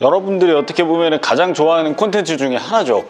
여러분들이 어떻게 보면 가장 좋아하는 콘텐츠 중에 하나죠.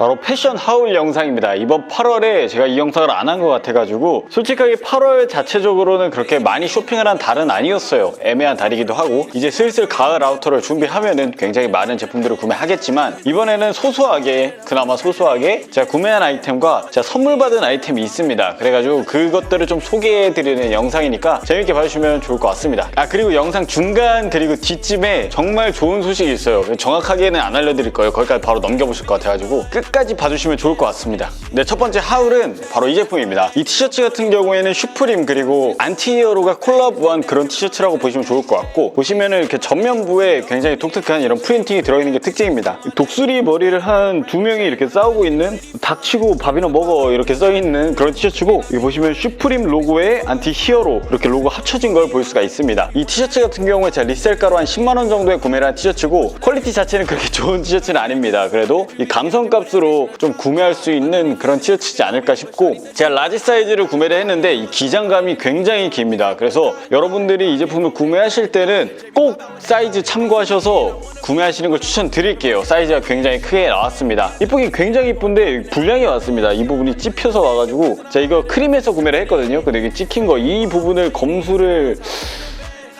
바로 패션 하울 영상입니다. 이번 8월에 제가 이 영상을 안 한 것 같아가지고 솔직하게 8월 자체적으로는 그렇게 많이 쇼핑을 한 달은 아니었어요. 애매한 달이기도 하고 이제 슬슬 가을 아우터를 준비하면은 굉장히 많은 제품들을 구매하겠지만 이번에는 소소하게 그나마 소소하게 제가 구매한 아이템과 제가 선물 받은 아이템이 있습니다. 그래가지고 그것들을 좀 소개해드리는 영상이니까 재밌게 봐주시면 좋을 것 같습니다. 아 그리고 영상 중간 그리고 뒷쯤에 정말 좋은 소식이 있어요. 정확하게는 안 알려드릴 거예요. 거기까지 바로 넘겨보실 것 같아가지고 끝 까지 봐주시면 좋을 것 같습니다. 네, 첫 번째 하울은 바로 이 제품입니다. 이 티셔츠 같은 경우에는 슈프림 그리고 안티히어로가 콜라보한 그런 티셔츠라고 보시면 좋을 것 같고 보시면은 이렇게 전면부에 굉장히 독특한 이런 프린팅이 들어있는 게 특징입니다. 독수리 머리를 한 두 명이 이렇게 싸우고 있는 닥치고 밥이나 먹어 이렇게 써있는 그런 티셔츠고 여기 보시면 슈프림 로고에 안티히어로 이렇게 로고 합쳐진 걸 볼 수가 있습니다. 이 티셔츠 같은 경우에 제가 리셀가로 한 10만 원 정도에 구매를 한 티셔츠고 퀄리티 자체는 그렇게 좋은 티셔츠는 아닙니다. 그래도 이 감성값으로 좀 구매할 수 있는 그런 티셔츠지 않을까 싶고 제가 라지 사이즈를 구매를 했는데 이 기장감이 굉장히 깁니다. 그래서 여러분들이 이 제품을 구매하실 때는 꼭 사이즈 참고하셔서 구매하시는 걸 추천드릴게요. 사이즈가 굉장히 크게 나왔습니다. 이쁘긴 굉장히 이쁜데 불량이 왔습니다. 이 부분이 찝혀서 와가지고 제가 이거 크림에서 구매를 했거든요. 근데 이게 찍힌 거 이 부분을 검수를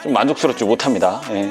좀 만족스럽지 못합니다. 예.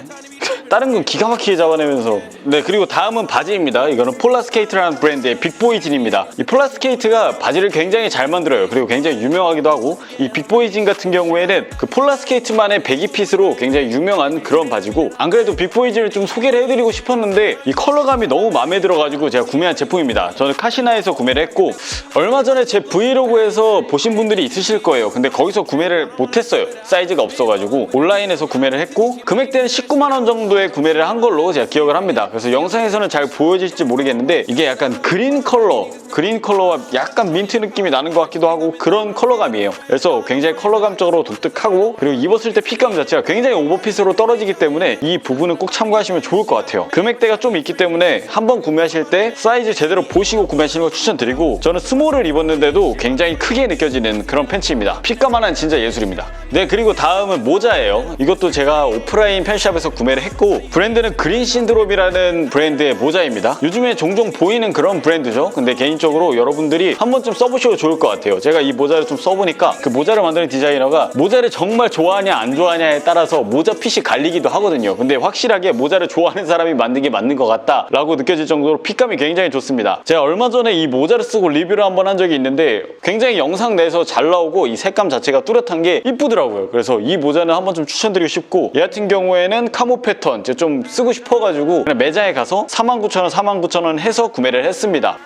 다른 건 기가 막히게 잡아내면서. 네 그리고 다음은 바지입니다. 이거는 폴라스케이트라는 브랜드의 빅보이 진입니다. 이 폴라스케이트가 바지를 굉장히 잘 만들어요. 그리고 굉장히 유명하기도 하고 이 빅보이 진 같은 경우에는 그 폴라스케이트만의 배기핏으로 굉장히 유명한 그런 바지고 안 그래도 빅보이 진을 좀 소개를 해드리고 싶었는데 이 컬러감이 너무 마음에 들어가지고 제가 구매한 제품입니다. 저는 카시나에서 구매를 했고 얼마 전에 제 브이로그에서 보신 분들이 있으실 거예요. 근데 거기서 구매를 못했어요. 사이즈가 없어가지고. 온라인에서 구매를 했고 금액대는 19만 원 정도 에 구매를 한 걸로 제가 기억을 합니다. 그래서 영상에서는 잘 보여질지 모르겠는데 이게 약간 그린 컬러, 그린 컬러와 약간 민트 느낌이 나는 것 같기도 하고 그런 컬러감이에요. 그래서 굉장히 컬러감적으로 독특하고 그리고 입었을 때 핏감 자체가 굉장히 오버핏으로 떨어지기 때문에 이 부분은 꼭 참고하시면 좋을 것 같아요. 금액대가 좀 있기 때문에 한번 구매하실 때 사이즈 제대로 보시고 구매하시는 걸 추천드리고 저는 스몰을 입었는데도 굉장히 크게 느껴지는 그런 팬츠입니다. 핏감 하나는 진짜 예술입니다. 네 그리고 다음은 모자예요. 이것도 제가 오프라인 팬샵에서 구매를 했고 브랜드는 그린 신드롬이라는 브랜드의 모자입니다. 요즘에 종종 보이는 그런 브랜드죠. 근데 개인적으로 여러분들이 한 번쯤 써보셔도 좋을 것 같아요. 제가 이 모자를 좀 써보니까 그 모자를 만드는 디자이너가 모자를 정말 좋아하냐 안 좋아하냐에 따라서 모자 핏이 갈리기도 하거든요. 근데 확실하게 모자를 좋아하는 사람이 만든 게 맞는 것 같다 라고 느껴질 정도로 핏감이 굉장히 좋습니다. 제가 얼마 전에 이 모자를 쓰고 리뷰를 한 번 한 적이 있는데 굉장히 영상 내에서 잘 나오고 이 색감 자체가 뚜렷한 게 이쁘더라고요. 그래서 이 모자는 한번 좀 추천드리고 싶고 얘 같은 경우에는 카모 패턴 제가 좀 쓰고 싶어가지고 그냥 매장에 가서 49,000원, 49,000원 해서 구매를 했습니다.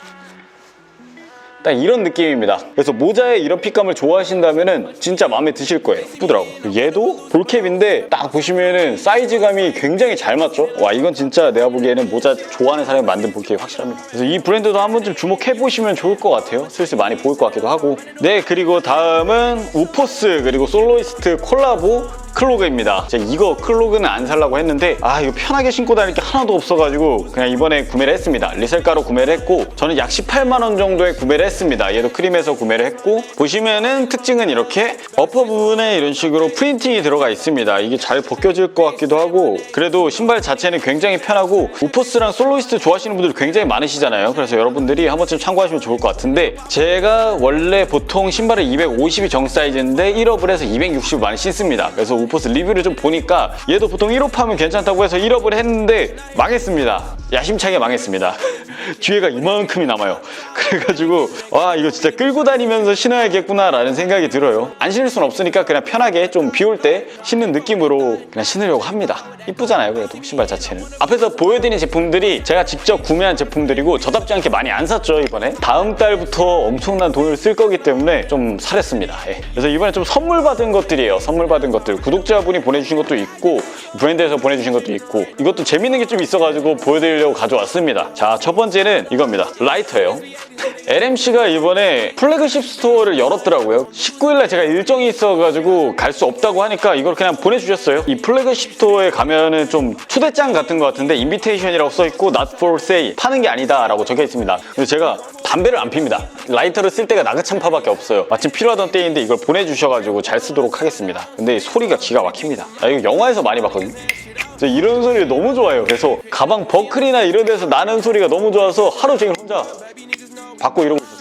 딱 이런 느낌입니다. 그래서 모자에 이런 핏감을 좋아하신다면 은 진짜 마음에 드실 거예요. 예쁘더라고. 얘도 볼캡인데 딱 보시면 은 사이즈감이 굉장히 잘 맞죠? 와 이건 진짜 내가 보기에는 모자 좋아하는 사람이 만든 볼캡이 확실합니다. 그래서 이 브랜드도 한 번쯤 주목해 보시면 좋을 것 같아요. 슬슬 많이 보일 것 같기도 하고. 네 그리고 다음은 우포스 그리고 솔로이스트 콜라보 클로그입니다. 제가 이거 클로그는 안 살라고 했는데 아 이거 편하게 신고 다닐 게 하나도 없어가지고 그냥 이번에 구매를 했습니다. 리셀가로 구매를 했고 저는 약 18만 원 정도에 구매를 했습니다. 얘도 크림에서 구매를 했고 보시면은 특징은 이렇게 어퍼 부분에 이런 식으로 프린팅이 들어가 있습니다. 이게 잘 벗겨질 것 같기도 하고 그래도 신발 자체는 굉장히 편하고 우포스랑 솔로이스트 좋아하시는 분들 굉장히 많으시잖아요. 그래서 여러분들이 한 번쯤 참고하시면 좋을 것 같은데 제가 원래 보통 신발을 250이 정 사이즈인데 1업을 해서 260을 많이 신습니다. 그래서 우포스 리뷰를 좀 보니까 얘도 보통 1업 하면 괜찮다고 해서 1업을 했는데 망했습니다. 야심차게 망했습니다. 뒤에가 이만큼이 남아요. 그래가지고 와 이거 진짜 끌고 다니면서 신어야겠구나 라는 생각이 들어요. 안 신을 순 없으니까 그냥 편하게 좀 비 올 때 신는 느낌으로 그냥 신으려고 합니다. 이쁘잖아요 그래도 신발 자체는. 앞에서 보여드린 제품들이 제가 직접 구매한 제품들이고 저답지 않게 많이 안 샀죠 이번에. 다음 달부터 엄청난 돈을 쓸 거기 때문에 좀 사렸습니다. 예. 그래서 이번에 좀 선물 받은 것들이에요. 선물 받은 것들. 구독자분이 보내주신 것도 있고 브랜드에서 보내주신 것도 있고 이것도 재밌는 게 좀 있어가지고 보여드리려고 가져왔습니다. 자 첫 번째 는 이겁니다. 라이터예요. LMC가 이번에 플래그십 스토어를 열었더라고요. 19일날 제가 일정이 있어가지고 갈 수 없다고 하니까 이걸 그냥 보내주셨어요. 이 플래그십 스토어에 가면은 좀 초대장 같은 것 같은데 인비테이션이라고 써있고 not for sale 파는 게 아니다 라고 적혀 있습니다. 그래서 제가 담배를 안 핍니다. 라이터를 쓸 때가 나그찬파밖에 없어요. 마침 필요하던 때인데 이걸 보내주셔가지고 잘 쓰도록 하겠습니다. 근데 소리가 기가 막힙니다. 아, 이거 영화에서 많이 봤거든요. 저 이런 소리 너무 좋아요. 그래서 가방 버클이나 이런 데서 나는 소리가 너무 좋아서 하루 종일 혼자 받고 이러고.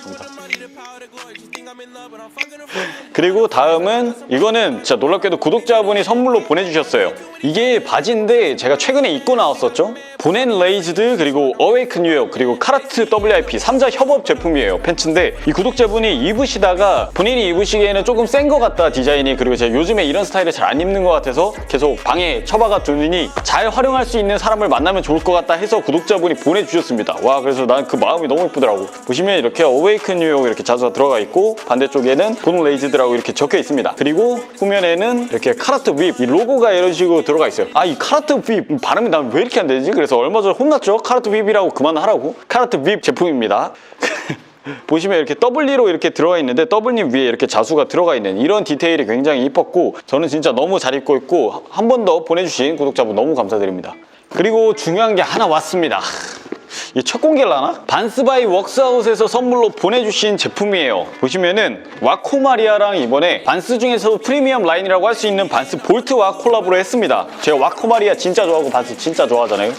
그리고 다음은 이거는 진짜 놀랍게도 구독자분이 선물로 보내주셨어요. 이게 바지인데 제가 최근에 입고 나왔었죠. 보넨 레이즈드 그리고 어웨이크 뉴욕 그리고 카라트 WIP 3자 협업 제품이에요. 팬츠인데 이 구독자분이 입으시다가 본인이 입으시기에는 조금 센 것 같다 디자인이 그리고 제가 요즘에 이런 스타일을 잘 안 입는 것 같아서 계속 방에 처박아 두느니 잘 활용할 수 있는 사람을 만나면 좋을 것 같다 해서 구독자분이 보내주셨습니다. 와 그래서 난 그 마음이 너무 예쁘더라고. 보시면 이렇게 어웨이크 뉴욕 이렇게 자수가 들어가 있고 반대쪽에는 보넨 레이즈드라고 이렇게 적혀 있습니다. 그리고 후면에는 이렇게 카라트 윕 이 로고가 이런 식으로 들어가 있어요. 아 이 카라트 윕 발음이 난 왜 이렇게 안 되지? 그래서 얼마 전에 혼났죠. 카라트 윕이라고 그만하라고. 카라트 윕 제품입니다. 보시면 이렇게 W로 이렇게 들어가 있는데 W님 위에 이렇게 자수가 들어가 있는 이런 디테일이 굉장히 이뻤고 저는 진짜 너무 잘 입고 있고 한 번 더 보내주신 구독자분 너무 감사드립니다. 그리고 중요한 게 하나 왔습니다. 이첫 공개라나? 반스바이 웍스아웃에서 선물로 보내주신 제품이에요. 보시면은 와코마리아랑 이번에 반스 중에서도 프리미엄 라인이라고 할 수 있는 반스 볼트와 콜라보를 했습니다. 제가 와코마리아 진짜 좋아하고 반스 진짜 좋아하잖아요.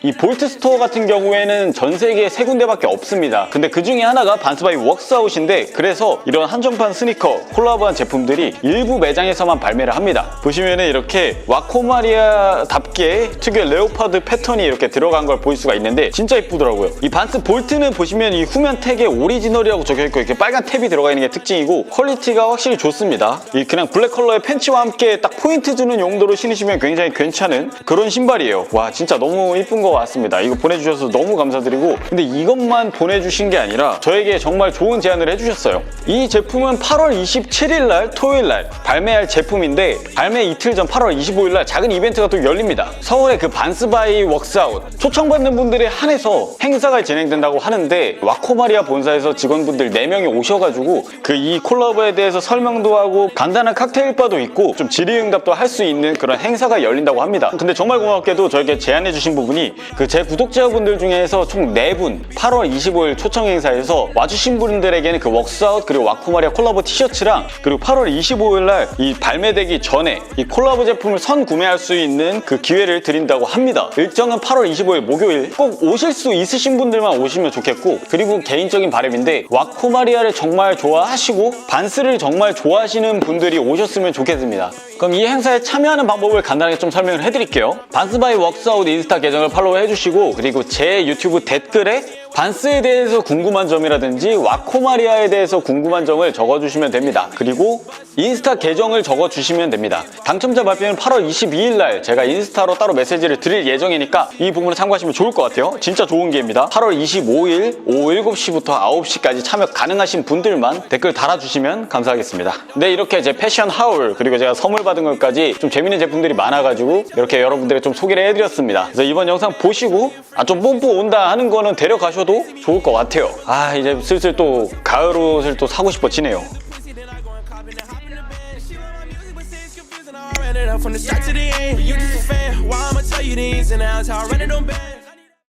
참. 이 볼트 스토어 같은 경우에는 전 세계에 세 군데밖에 없습니다. 근데 그 중에 하나가 반스바이 웍스아웃인데 그래서 이런 한정판 스니커 콜라보한 제품들이 일부 매장에서만 발매를 합니다. 보시면은 이렇게 와코마리아답게 특유의 레오파드 패턴이 이렇게 들어간 걸 볼 수가 있는데 진짜 이쁘더라고요. 이 반스 볼트는 보시면 이 후면 택에 오리지널이라고 적혀 있고 이렇게 빨간 탭이 들어가 있는 게 특징이고 퀄리티가 확실히 좋습니다. 이 그냥 블랙 컬러의 팬츠와 함께 딱 포인트 주는 용도로 신으시면 굉장히 괜찮은 그런 신발이에요. 와 진짜 너무 이쁜 것 같습니다. 이거 보내주셔서 너무 감사드리고 근데 이것만 보내주신 게 아니라 저에게 정말 좋은 제안을 해주셨어요. 이 제품은 8월 27일 날 토요일 날 발매할 제품인데 발매 이틀 전 8월 25일 날 작은 이벤트가 또 열립니다. 서울의 그 반스바이 웍스아웃 초청받는 분들에 한해서 행사가 진행된다고 하는데 와코마리아 본사에서 직원분들 4명이 오셔가지고 그 이 콜라보에 대해서 설명도 하고 간단한 칵테일 바도 있고 좀 질의응답도 할 수 있는 그런 행사가 열린다고 합니다. 근데 정말 고맙게도 저에게 제안해주신 부분이 그 제 구독자분들 중에서 총 4분 8월 25일 초청 행사에서 와주신 분들에게는 그 웍스아웃 그리고 와코마리아 콜라보 티셔츠랑 그리고 8월 25일 날 이 발매되기 전에 이 콜라보 제품을 선 구매할 수 있는 그 기회를 드린다고 합니다. 일정은 8월 25일 목요일 꼭 오실 수 있으신 분들만 오시면 좋겠고 그리고 개인적인 바람인데 와코마리아를 정말 좋아하시고 반스를 정말 좋아하시는 분들이 오셨으면 좋겠습니다. 그럼 이 행사에 참여하는 방법을 간단하게 좀 설명을 해드릴게요. 반스바이 웍스아웃 인스타 계정을 팔로우 해주시고 그리고 제 유튜브 댓글에 반스에 대해서 궁금한 점이라든지 와코마리아에 대해서 궁금한 점을 적어주시면 됩니다. 그리고 인스타 계정을 적어주시면 됩니다. 당첨자 발표는 8월 22일 날 제가 인스타로 따로 메시지를 드릴 예정이니까 이 부분을 참고하시면 좋을 것 같아요. 진짜 좋은 기회입니다. 8월 25일 오후 7시부터 9시까지 참여 가능하신 분들만 댓글 달아주시면 감사하겠습니다. 네, 이렇게 제 패션 하울 그리고 제가 선물 받은 것까지 좀 재밌는 제품들이 많아가지고 이렇게 여러분들에게 좀 소개를 해드렸습니다. 그래서 이번 영상 보시고 아 좀 뽐뿌 온다 하는 거는 데려가셔도 좋을 것 같아요. 아 이제 슬슬 또 가을 옷을 또 사고 싶어지네요.